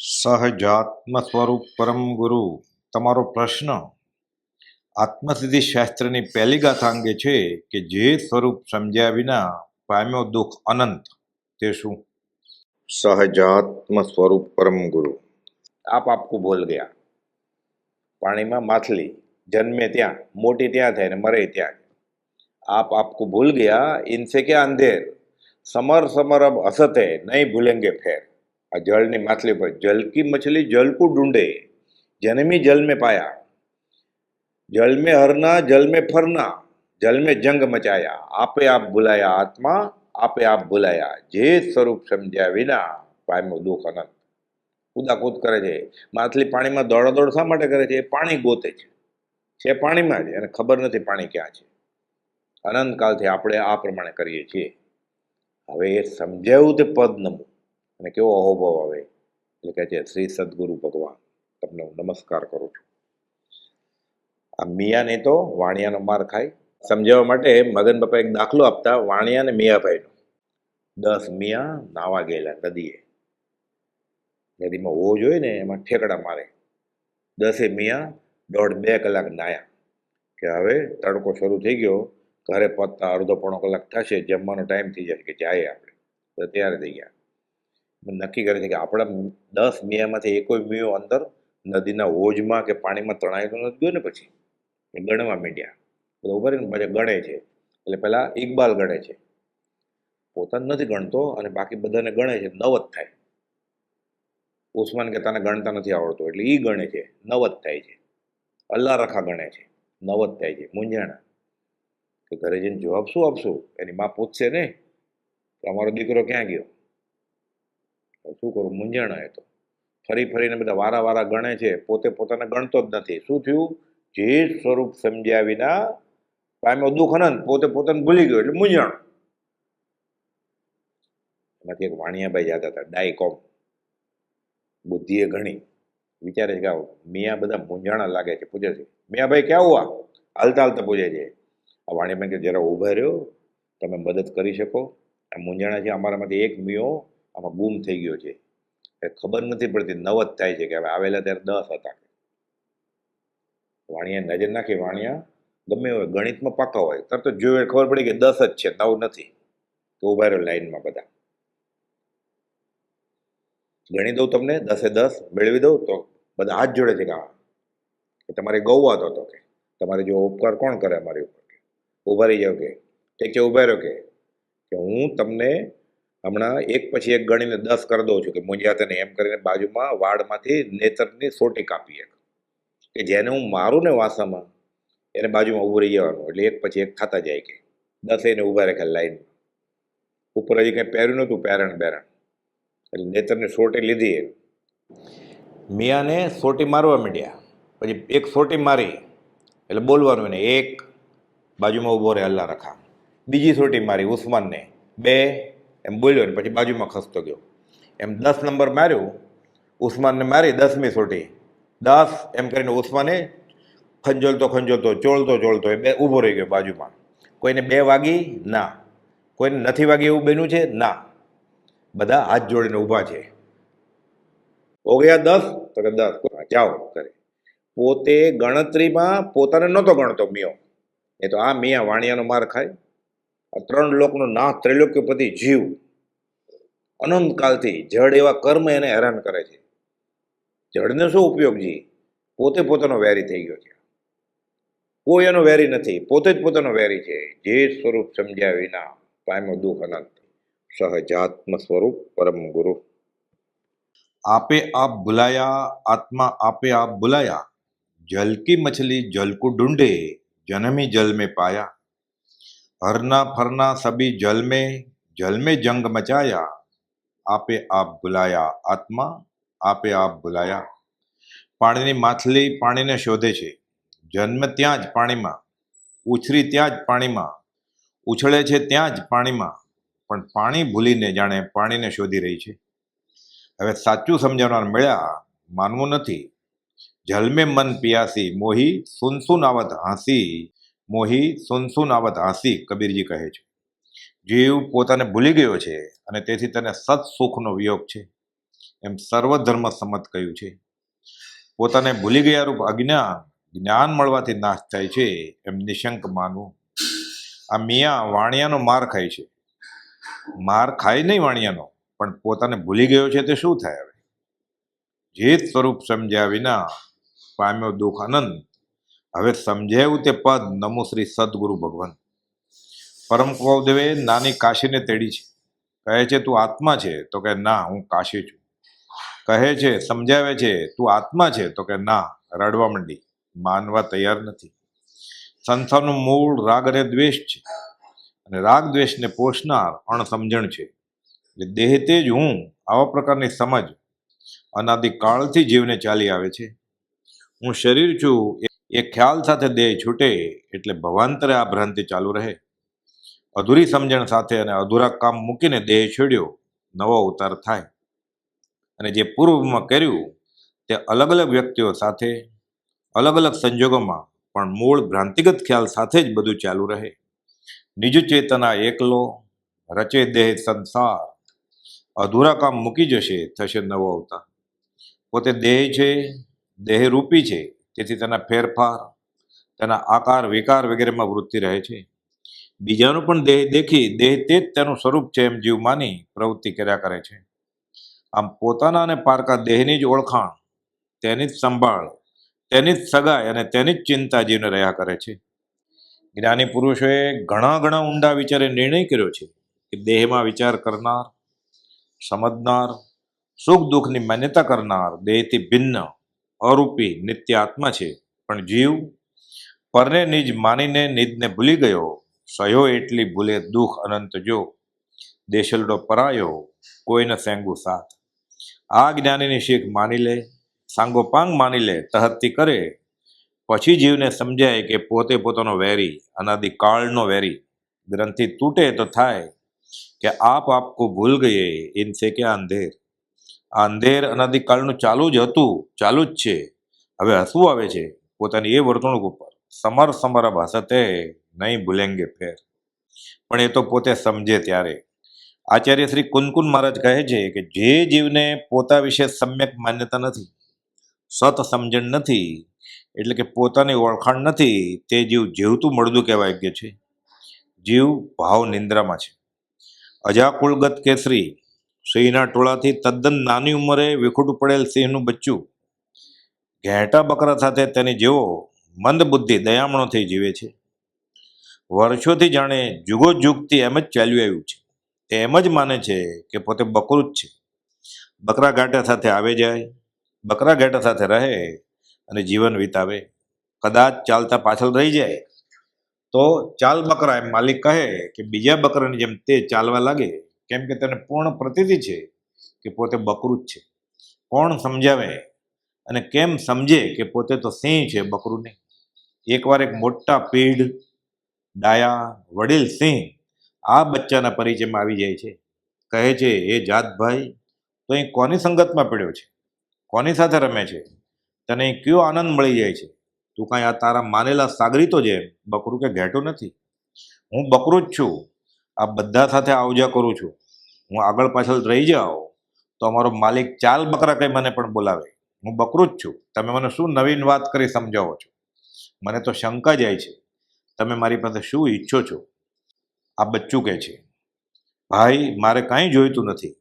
સહજાત્મ સ્વરૂપ પરમ ગુરુ. તમારો પ્રશ્ન. આત્મસિદ્ધિ શાસ્ત્રની પહેલી ગાથા અંગે છે કે જે સ્વરૂપ સમજ્યા વિના પામ્યો દુઃખ અનંત. તે શું? સહજાત્મ સ્વરૂપ પરમ ગુરુ. આપ આપકું ભૂલ ગયા. પાણીમાં માછલી જન્મે ત્યાં મોટી ત્યાં થાય ને મરે ત્યાં. આપ આપકું ભૂલ ગયા ઇનસે ક્યાં અંધેર? સમર સમર અબ અસતે નહીં ભૂલેંગે ફેર. फेर આ જળની માછલી પર જલ કી મછલી જલ કો ઢૂંઢે જન્મી જલ में पाया जल में हरना जल में फरना जल में जंग मचाया आपे आप ભૂલાયા આત્મા આપે આપ ભૂલાયા જે સ્વરૂપ સમજ્યા વિના પામ્યો દુઃખ અનંત કૂદાકૂદ કરે છે માછલી પાણીમાં દોડાદોડ શા માટે કરે છે એ પાણી ગોતે છે છે પાણીમાં જ એને ખબર નથી પાણી ક્યાં છે અનંતકાલથી આપણે આ પ્રમાણે કરીએ છીએ હવે એ સમજાવ્યું તે પદ નમું અને કેવો અહોભાવ આવે? એટલે કહે છે, શ્રી સદગુરુ ભગવાન. તમને હું નમસ્કાર કરું છું. આ મિયાને તો વાણિયાનો માર ખાય. સમજાવવા માટે મગન બાપા એક દાખલો આપતા વાણિયા અને મિયાભાઈનો. દસ મિયા નાવા ગયેલા નદીએ. નદીમાં હોવો જોઈએ ને, એમાં ઠેકડા મારે. દસે મિયા દોઢ બે કલાક નાયા. કે હવે તડકો શરૂ થઈ ગયો. ઘરે પહોંચતા અડધો પોણો કલાક થશે, જમવાનો ટાઈમ થઈ જશે કે જાય આપણે. તો તૈયાર થઈ ગયા. નક્કી કરે છે કે આપણા દસ મિયામાંથી એકોય મિયો અંદર નદીના હોજમાં કે પાણીમાં તણાયેલો નથી ગયો ને પછી. એ ગણવા માંડ્યા. બધા ઊભા રહીને ગણે છે. એટલે પહેલાં ઇકબાલ ગણે છે. પોતાને નથી ગણતો અને બાકી બધાને ગણે છે. નવ જ થાય. ઉસ્માન કે તને ગણતા નથી આવડતું. એટલે એ ગણે છે. નવ જ થાય છે. અલ્લાહ રખા ગણે છે. નવ જ થાય છે. મૂંઝાણા. કે ઘરે જઈને જવાબ શું આપશું? એની માં પૂછશે ને કે અમારો દીકરો ક્યાં ગયો? શું કરું મૂંઝાણા એ તો. ફરી ફરીને બધા વારા વારા ગણે છે, પોતે પોતાને ગણતો જ નથી. શું થયું? જે સ્વરૂપ સમજ્યા વિના પામ્યો દુઃખ અનંત, પોતે પોતાને ભૂલી ગયો એટલે મૂંઝાણ. એમાંથી એક વાણિયાભાઈ યાદ હતા, ડાયકોમ. બુદ્ધિએ ઘણી. વિચારે છે કે મિયા બધા મૂંઝાણા લાગે છે, પૂછે છે. મિયાભાઈ, ક્યાં હુઆ હાલતા હાલતા પૂછે છે. આ વાણિયાભાઈ કે, જરા ઊભા રહ્યો. તમે મદદ કરી શકો. આ મૂંઝાણા છે, અમારામાંથી એક મિયો આમાં ગુમ થઈ ગયો છે. ખબર નથી પડતી, નવ થાય છે કે હવે આવેલા ત્યારે દસ હતા વાણિયા નજર નાખી, વાણિયા. ગમે હોય, ગણિતમાં પાકા હોય. તરત જોયું ખબર પડી કે દસ જ છે, નવ નથી. તો ઊભા રહ્યો લાઈનમાં બધા. ગણી દઉં તમને, દસે દસ, મેળવી દઉં, તો બધા હાથ જોડે છે કે તમારે ગૌવા હતો કે. તમારે જો ઉપકાર કોણ કરે અમારી ઉપર કે? ઊભા રહી જાઓ કે. ઠીક છે ઊભા રહ્યો કે હું તમને હમણાં એક પછી એક ગણીને દસ કરી દઉં છું કે મુંજાતે ને એમ કરીને બાજુમાં વાડમાંથી નેતરની સોટી કાપી એક. કે જેને હું મારું ને વાસામાં એને બાજુમાં ઊભું રહી જવાનું. એટલે એક પછી એક ખાતા જાય કે દસ એને ઊભા રાખ્યા લાઈનમાં. ઉપર હજી કંઈ પહેર્યું નહોતું પેરણ બેરણ. એટલે નેતરની સોટી લીધી મિયાને સોટી મારવા માંડ્યા. પછી એક સોટી મારી. એટલે બોલવાનું એને, એક બાજુમાં ઊભો રહે અલ્લા રખા બીજી સોટી મારી ઉસ્માનને. બે એમ બોલ્યો ને પછી બાજુમાં ખસતો ગયો. એમ દસ નંબર માર્યો, ઉસ્માનને મારી દસમી સોટી. દસ એમ કરીને ઉસ્માને ખંજોલતો ખંજોલતો, ચોળતો ચોળતો, એ બે ઊભો રહી ગયો બાજુમાં. કોઈને બે વાગી? ના. કોઈને નથી વાગી એવું બન્યું છે? ના. બધા હાથ જોડીને ઊભા છે. હો ગયા દસ? તો કે દસ. જાઓ કરે. પોતે ગણતરીમાં પોતાને નહોતો ગણતો મિયો. એ તો આ મિયા વાણિયાનો માર ખાય. આ ત્રણ લોકનો ના ત્રિલોક્યપતિ જીવ. અનંતકાલથી જડ એવા કર્મ એને હેરાન કરે છે. જળનો શું ઉપયોગ પોતે પોતાનો વેરી થઈ ગયો છે. કોઈ એનો વેરી નથી, પોતે જ પોતાનો વેરી છે. જે સ્વરૂપ સમજ્યા વિના પાયમો દુઃખ અનંત. સહજાત્મ સ્વરૂપ પરમ ગુરુ. આપે આપ ભુલાયા, આત્મા આપે આપ ભુલાયા. જલ કી મછલી જલ કો ઢૂંઢે, જનમી જલ મેં પાયા. હરના ફરના સભી જલમે જલમે જંગ મચાયા. આપે આપ બુલાયા આત્મા, આપે આપ બુલાયા પાણીની માછલી પાણીને શોધે છે. જન્મ ત્યાં જ પાણીમાં, ઉછરી ત્યાં જ પાણીમાં, ઉછળે છે ત્યાં જ પાણીમાં. પણ પાણી ભૂલીને જાણે પાણીને શોધી રહી છે. હવે સાચું સમજાવનાર મળ્યા, માનવું નથી. જલમે મન પિયાસી, મોહી સુનસુન આવત હાંસી. મોહી સુનસુન આવત હાંસી કબીરજી કહે છે. જીવ પોતાને ભૂલી ગયો છે અને તેથી તેને સત સુખનો વિયોગ છે. એમ સર્વધર્મ સંમત કહ્યું છે. પોતાને ભૂલી ગયા રૂપ અજ્ઞાન, જ્ઞાન મળવાથી નાશ થાય છે એમ નિશંક માનવું. આ મિયા વાણિયાનો માર ખાય છે. માર ખાય નહીં વાણિયાનો, પણ પોતાને ભૂલી ગયો છે તે શું થાય હવે? જે સ્વરૂપ સમજ્યા વિના પામ્યો દુઃખ અનંત હવે સમજાયું તે પદ નમો શ્રી સદગુરુ ભગવાન. પરમ કૌદેવે નાની કાશીને તેડી છે. કહે છે, તું આત્મા છે. તો કે, ના, હું કાશી છું. કહે છે, સમજાવે છે, તું આત્મા છે. તો કે, ના, રડવા માંડી. માનવા તૈયાર નથી. સંસારનું મૂળ રાગ અને દ્વેષ છે. અને રાગ દ્વેષને પોષનાર અણસમજણ છે. એટલે દેહ તે જ હું, આવા પ્રકારની સમજ અનાદિકાળથી જીવને ચાલી આવે છે. હું શરીર છું એ- ખ્યાલ સાથે દેહ છૂટે એટલે ભવાંતરે આ ભ્રાંતિ ચાલુ રહે. અધૂરી સમજણ સાથે અને અધૂરા કામ મૂકીને દેહ છોડ્યો, નવો અવતાર થાય. અને જે પૂર્વમાં કર્યું, તે અલગ અલગ વ્યક્તિઓ સાથે, અલગ અલગ સંજોગોમાં પણ મૂળ ભ્રાંતિગત ખ્યાલ સાથે જ બધું ચાલુ રહે. નિજ ચેતના એકલો, રચે દેહ સંસાર. અધૂરા કામ મૂકી જશે, થશે નવો અવતાર. પોતે દેહ છે, દેહરૂપી છે. તેથી તેના ફેરફાર, તેના આકાર, વિકાર વગેરેમાં વૃત્તિ રહે છે. બીજાનું પણ દેહ દેખી, દેહ તે જ તેનું સ્વરૂપ છે એમ જીવ માની પ્રવૃત્તિ કર્યા કરે છે. આમ પોતાના અને પારકા દેહની જ ઓળખાણ, તેની જ સંભાળ, તેની જ સગાઈ અને તેની જ ચિંતા જીવને રહ્યા કરે છે. જ્ઞાની પુરુષોએ ઘણા ઘણા ઊંડા વિચારે નિર્ણય કર્યો છે કે દેહમાં વિચાર કરનાર, સમજનાર, સુખ દુઃખની માન્યતા કરનાર દેહથી ભિન્ન અરૂપી નિત્ય આત્મા છે. પણ જીવ પરને નિજ માનીને નિજને ભૂલી ગયો. સયો એટલી ભૂલે દુઃખ અનંત જો. દેશલડો પરાયો, કોઈને સેંગુ સાથ. આ જ્ઞાનીની શીખ માની લે, સાંગોપાંગ માની લે, તહત્તી કરે. પછી જીવને સમજાય કે પોતે પોતાનો વેરી અનાદિકાળનો વેરી. ગ્રંથિ તૂટે તો થાય કે આપ આપકો ભૂલ ગયે, ઇનસે ક્યાં અંધેર? આ અંધેર અનાદિકાળનું ચાલુ જ હતું, ચાલુ જ છે. હવે હસવું આવે છે? પોતાની એ વર્તણૂક ઉપર. સમર ભાષા તે નહીં ભૂલેંગે ફેર. પણ એ તો પોતે સમજે ત્યારે. આચાર્ય શ્રી કુનકુન મહારાજ કહે છે કે જે જીવને પોતા વિશે સમ્યક માન્યતા નથી, સત સમજણ નથી, એટલે કે પોતાની ઓળખાણ નથી, તે જીવ જીવતું મળદું કહેવાય યોગ્ય છે. જીવ ભાવ નિંદ્રામાં છે. અજાકુળગત કેસરી સિંહના ટોળાથી તદ્દન નાની ઉંમરે વિખૂટું પડેલ સિંહનું બચ્ચું. ઘેટા બકરા સાથે તેની જેવો મંદ બુદ્ધિ દયામણો થઈ જીવે છે. વર્ષોથી જાણે જુગો જુગથી એમ જ ચાલ્યું આવ્યું છે. તે એમ જ માને છે કે પોતે બકરું જ છે. બકરા ઘાટા સાથે આવે જાય, બકરા ઘાટા સાથે રહે અને જીવન વિતાવે. કદાચ ચાલતા પાછળ રહી જાય. તો ચાલ બકરા એમ માલિક કહે કે બીજા બકરાની જેમ તે ચાલવા લાગે. કેમ કે તેને પૂર્ણ પ્રતિતિ છે કે પોતે બકરું જ છે. કોણ સમજાવે અને કેમ સમજે કે પોતે તો સિંહ છે બકરું નહીં. એકવાર એક મોટા પીઢ, ડાયા, વડીલ સિંહ આ બચ્ચાના પરિચયમાં આવી જાય છે. કહે છે એ જાતભાઈ તો અહીં કોની સંગતમાં પડ્યો છે? કોની સાથે રમે છે? તને કયો આનંદ મળી જાય છે? તું કાંઈ આ તારા માનેલા સાગરી તો છે, બકરું કે ઘેટું નથી? હું બકરું જ છું આ બધા સાથે આવજા કરું છું. હું આગળ પાછળ રહી જાઉં, તો અમારો માલિક ચાલ બકરા કંઈ મને પણ બોલાવે. હું બકરું જ છું. તમે મને શું નવીન વાત કરી સમજાવો છો? મને તો શંકા જાય છે. તમે મારી પાસે શું ઈચ્છો છો? આ બચ્ચું કહે છે, ભાઈ, મારે કાંઈ જોઈતું નથી.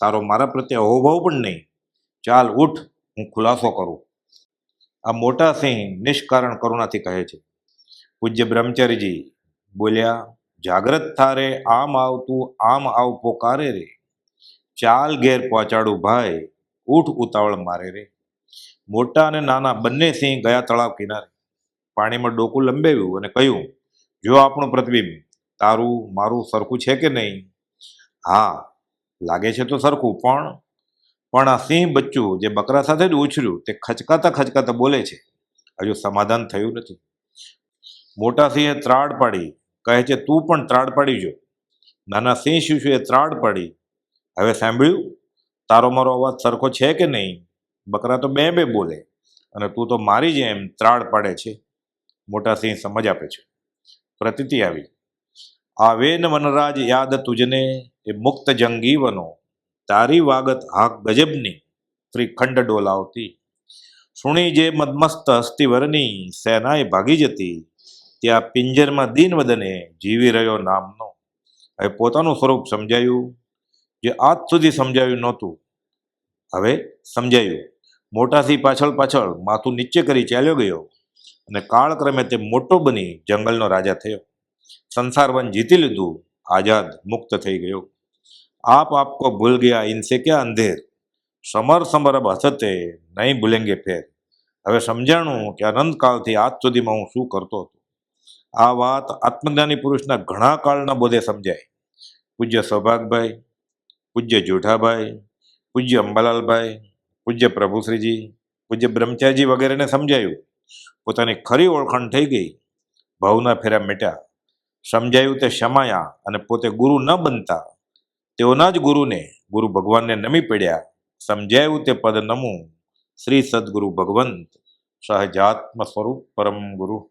તારો મારા પ્રત્યે અહોભાવ પણ નહીં. ચાલ, ઉઠ, હું ખુલાસો કરું. આ મોટા સિંહ નિષ્કારણ કરુણાથી કહે છે, પૂજ્ય બ્રહ્મચારીજી, બોલ્યા જાગ્રત થારે, આમ આવતું, આમ આવ પોકારે રે. ચાલ ઘેર પહોંચાડું ભાઈ ઊઠ ઉતાવળ મારે રે. મોટા અને નાના બંને સિંહ ગયા તળાવ કિનારે. પાણીમાં ડોકું લંબાવ્યું અને કહ્યું, જો આપણું પ્રતિબિંબ, તારું, મારું સરખું છે કે નહીં? હા, લાગે છે તો સરખું, પણ પણ આ સિંહ બચ્ચું જે બકરા સાથે જ ઉછર્યું, તે ખચકાતા ખચકાતા બોલે છે. હજુ સમાધાન થયું નથી. મોટા સિંહે ત્રાડ પાડી કહે છે, તું પણ ત્રાડ પાડી જો. નાના, સિંહ શિશુએ ત્રાડ પાડી. હવે સાંભળ્યું? તારો મારો અવાજ સરખો છે કે નહીં? બકરા તો બે બે બોલે, અને તું તો મારી જ એમ ત્રાડ પાડે છે. મોટા સિંહ સમજ આપે છે. પ્રતિતિ આવી. આ વેન વનરાજ યાદ તુજને, એ મુક્ત જંગી વનો. તારી વાગત હાક ગજબની, ત્રિખંડ ડોલાવતી. સુણી જે મદમસ્ત હસ્તીવરની સેનાએ ભાગી જતી. ત્યાં પિંજરમાં દિનવદને જીવી રહ્યો નામનો. હવે પોતાનું સ્વરૂપ સમજાયું, જે આજ સુધી સમજાયું નહોતું. હવે સમજાયું. મોટાથી પાછળ પાછળ માથું નીચે કરી ચાલ્યો ગયો અને કાળક્રમે તે મોટો બની જંગલનો રાજા થયો. સંસારવન જીતી લીધું, આઝાદ મુક્ત થઈ ગયો. આપ આપકો ભૂલ ગયા, ઇનસે ક્યાં અંધેર? સમર સમર હસતે, નહીં ભૂલેંગે ફેર. હવે સમજાણું કે અનંતકાળથી આજ સુધીમાં હું શું કરતો હતો? આ વાત આત્મજ્ઞાની પુરુષના ઘણા કાળના બોધે સમજાય. પૂજ્ય સૌભાગભાઈ, પૂજ્ય જોઠાભાઈ, પૂજ્ય અંબાલાલભાઈ, પૂજ્ય પ્રભુશ્રીજી, પૂજ્ય બ્રહ્મચારીજી વગેરેને સમજાયું. પોતાની ખરી ઓળખાણ થઈ ગઈ. ભાવના ફેરા મેટ્યા સમજાયું તે શમાયા અને પોતે ગુરુ ન બનતા. તેઓના જ ગુરુને ગુરુ ભગવાનને નમી પડ્યા. સમજાયું તે પદ નમું. શ્રી સદગુરુ ભગવંત. સહજાત્મ સ્વરૂપ પરમ ગુરુ.